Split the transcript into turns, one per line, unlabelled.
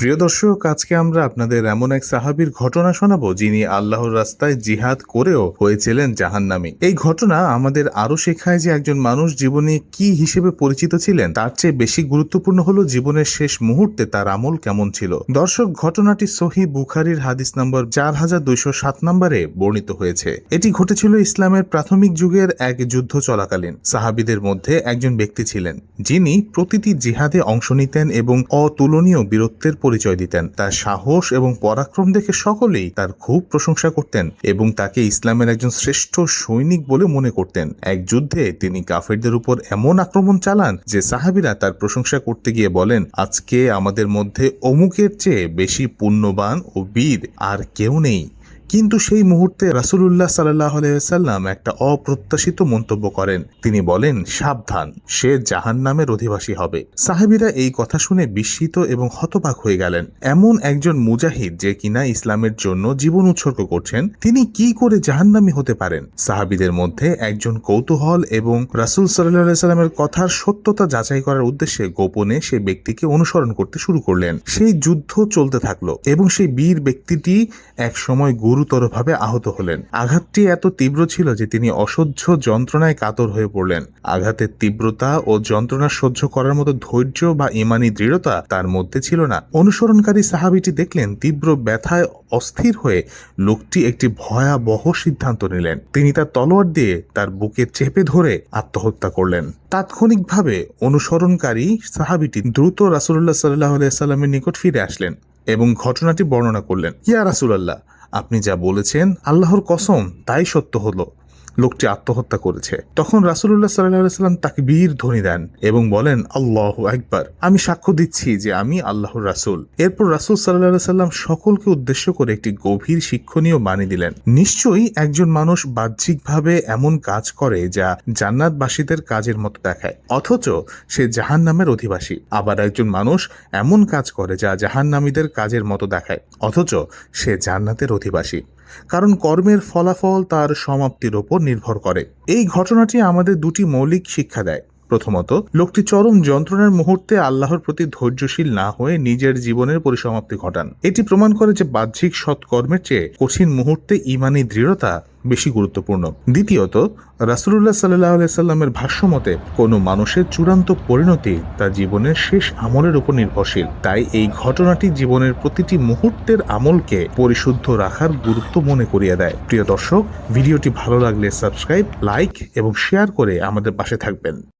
প্রিয় দর্শক, আজকে আমরা আপনাদের এমন এক সাহাবীর ঘটনা শোনাবো যিনি আল্লাহর রাস্তায় জিহাদ করেও হয়েছিলেন জাহান্নামী। এই ঘটনা আমাদের আরও শেখায় যে একজন মানুষ জীবনে কি হিসেবে পরিচিত ছিলেন, তার চেয়ে বেশি গুরুত্বপূর্ণ হলো জীবনের শেষ মুহূর্তে তার আমল কেমন ছিল। দর্শক, ঘটনাটি সহি বুখারির হাদিস নম্বর চার হাজার দুইশো সাত নম্বরে বর্ণিত হয়েছে। এটি ঘটেছিল ইসলামের প্রাথমিক যুগের এক যুদ্ধ চলাকালীন। সাহাবিদের মধ্যে একজন ব্যক্তি ছিলেন, যিনি প্রতিটি জিহাদে অংশ নিতেন এবং অতুলনীয় বীরত্বের পরিচয় দিতেন। তার সাহস এবং পরাক্রম দেখে সকলেই তার খুব প্রশংসা করতেন এবং তাকে ইসলামের একজন শ্রেষ্ঠ সৈনিক বলে মনে করতেন। এক যুদ্ধে তিনি কাফেরদের উপর এমন আক্রমণ চালান যে সাহাবিরা তার প্রশংসা করতে গিয়ে বলেন, আজকে আমাদের মধ্যে অমুকের চেয়ে বেশি পুণ্যবান ও বীর আর কেউ নেই। কিন্তু সেই মুহূর্তে রাসুলুল্লাহ সাল্লাহ সাল্লাম একটা অপ্রত্যাশিত মন্তব্য করেন। তিনি বলেন, সাবধান, সে জাহান নামের অধিবাসী হবে। সাহেবিরা এই কথা শুনে বিস্মিত এবং হতবাক হয়ে গেলেন। এমন একজন মুজাহিদ যে কিনা ইসলামের জন্য জীবন উৎসর্গ করছেন, তিনি কি করে জাহান্নামী হতে পারেন? সাহাবিদের মধ্যে একজন কৌতূহল এবং রাসুল সাল্লাহ সাল্লামের কথার সত্যতা যাচাই করার উদ্দেশ্যে গোপনে সেই ব্যক্তিকে অনুসরণ করতে শুরু করলেন। সেই যুদ্ধ চলতে থাকল এবং সেই বীর ব্যক্তিটি এক সময় গুরুতরভাবে আহত হলেন। আঘাতটি এত তীব্র ছিল যে তিনি অসহ্য যন্ত্রণায় কাতর হয়ে পড়লেন। আঘাতের তীব্রতা ও যন্ত্রণা সহ্য করার মতো ধৈর্য বা ইমানি দৃঢ়তা তার মধ্যে ছিল না। অনুসরণকারী সাহাবিটি দেখলেন তীব্র ব্যথায় অস্থির হয়ে লোকটি একটি ভয়াবহ সিদ্ধান্ত নিলেন। তিনি তার তলোয়ার দিয়ে তার বুকে চেপে ধরে আত্মহত্যা করলেন। তাৎক্ষণিকভাবে অনুসরণকারী সাহাবিটি দ্রুত রাসুল্লাহ সাল্লাহ সাল্লামের নিকট ফিরে আসলেন এবং ঘটনাটি বর্ণনা করলেন। ইয়া রাসুলাল্লাহ আপনি যা বলেছেন আল্লাহর কসম তাই সত্য হলো। লোকটি আত্মহত্যা করেছে। তখন রাসুল্লাহ সাল্লাহ সাল্লাম তাকে বীর ধ্বনি দেন এবং বলেন, আল্লাহ একবার আমি সাক্ষ্য দিচ্ছি যে আমি আল্লাহর রাসুল। এরপর রাসুল সাল্লাহ সাল্লাম সকলকে উদ্দেশ্য করে একটি গভীর শিক্ষণীয় বাণী দিলেন। নিশ্চয়ই একজন মানুষ বাহ্যিকভাবে এমন কাজ করে যা জান্নাতবাসীদের কাজের মতো দেখায়, অথচ সে জাহান নামের অধিবাসী। আবার একজন মানুষ এমন কাজ করে যা জাহান্নামীদের কাজের মতো দেখায়, অথচ সে জান্নাতের অধিবাসী। কারণ কর্মের ফলাফল তার সমাপ্তির ওপর নির্ভর করে। এই ঘটনাটি আমাদের দুটি মৌলিক শিক্ষা দেয়। প্রথমত, লোকটি চরম যন্ত্রণার মুহূর্তে আল্লাহর প্রতি ধৈর্যশীল না হয়ে নিজের জীবনের পরিসমাপ্তি ঘটান। এটি প্রমাণ করে যে বাহ্যিক সৎকর্মের চেয়ে কঠিন মুহূর্তে ইমানি দৃঢ়তা বেশি গুরুত্বপূর্ণ। দ্বিতীয়ত রাসুল্লাহ সাল্লাহ সাল্লামের ভাষ্য মতে, কোনো মানুষের চূড়ান্ত পরিণতি তার জীবনের শেষ আমলের উপর নির্ভরশীল। তাই এই ঘটনাটি জীবনের প্রতিটি মুহূর্তের আমলকে পরিশুদ্ধ রাখার গুরুত্ব মনে করিয়ে দেয়। প্রিয় দর্শক, ভিডিওটি ভালো লাগলে সাবস্ক্রাইব, লাইক এবং শেয়ার করে আমাদের পাশে থাকবেন।